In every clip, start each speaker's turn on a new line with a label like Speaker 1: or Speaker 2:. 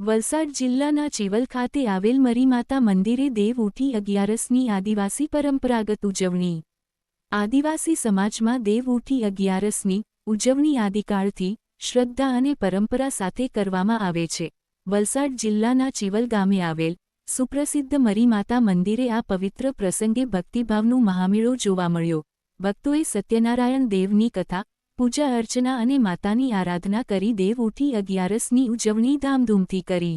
Speaker 1: વલસાડ જિલ્લાના ચેવલ ખાતે આવેલ મરીમાતા મંદિરે દેવ ઉઠી અગિયારસની આદિવાસી પરંપરાગત ઉજવણી. આદિવાસી સમાજમાં દેવ ઉઠી અગિયારસની ઉજવણી આદિકાળથી શ્રદ્ધા અને પરંપરા સાથે કરવામાં આવે છે. વલસાડ જિલ્લાના ચેવલ ગામે આવેલ સુપ્રસિદ્ધ મરીમાતા મંદિરે આ પવિત્ર પ્રસંગે ભક્તિભાવનું મહામેળો જોવા મળ્યો. ભક્તોએ સત્યનારાયણ દેવની કથા પૂજા અર્ચના અને માતાની આરાધના કરી દેવ ઉઠી અગિયારસની ઉજવણી ધામધૂમથી કરી.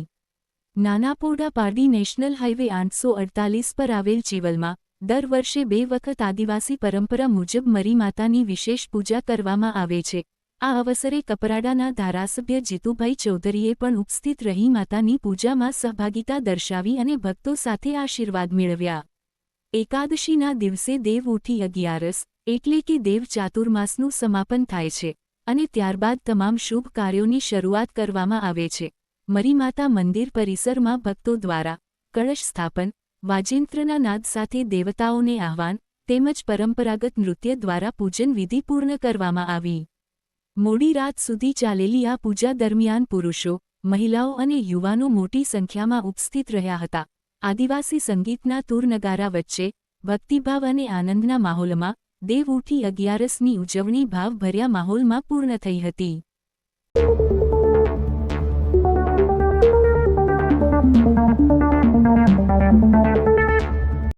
Speaker 1: નાનાપોડા પારડી નેશનલ હાઇવે આઠસો અડતાલીસ પર આવેલ ચીવલમાં, દર વર્ષે બે વખત આદિવાસી પરંપરા મુજબ મરી માતાની વિશેષ પૂજા કરવામાં આવે છે. આ અવસરે કપરાડાના ધારાસભ્ય જીતુભાઈ ચૌધરીએ પણ ઉપસ્થિત રહી માતાની પૂજામાં સહભાગિતા દર્શાવી અને ભક્તો સાથે આશીર્વાદ મેળવ્યા. એકાદશીના દિવસે દેવ ઉઠી અગિયારસ એટલે કે દેવ ચાતુર્માસનું સમાપન થાય છે, અને ત્યારબાદ તમામ શુભ કાર્યોની શરૂઆત કરવામાં આવે છે. મરીમાતા મંદિર પરિસરમાં ભક્તો દ્વારા કળશ સ્થાપન વાજિંત્રના નાદ સાથે દેવતાઓને આહવાન, તેમજ પરંપરાગત નૃત્ય દ્વારા પૂજન વિધિ પૂર્ણ કરવામાં આવી. મોડી રાત સુધી ચાલેલી આ પૂજા દરમિયાન પુરુષો, મહિલાઓ અને યુવાનો મોટી સંખ્યામાં ઉપસ્થિત રહ્યા હતા. આદિવાસી સંગીતના તૂર નગારા વચ્ચે, ભક્તિભાવ અને આનંદના માહોલમાં દેવ ઉઠી અગિયારસની ઉજવણી ભાવભર્યા માહોલમાં પૂર્ણ થઈ હતી.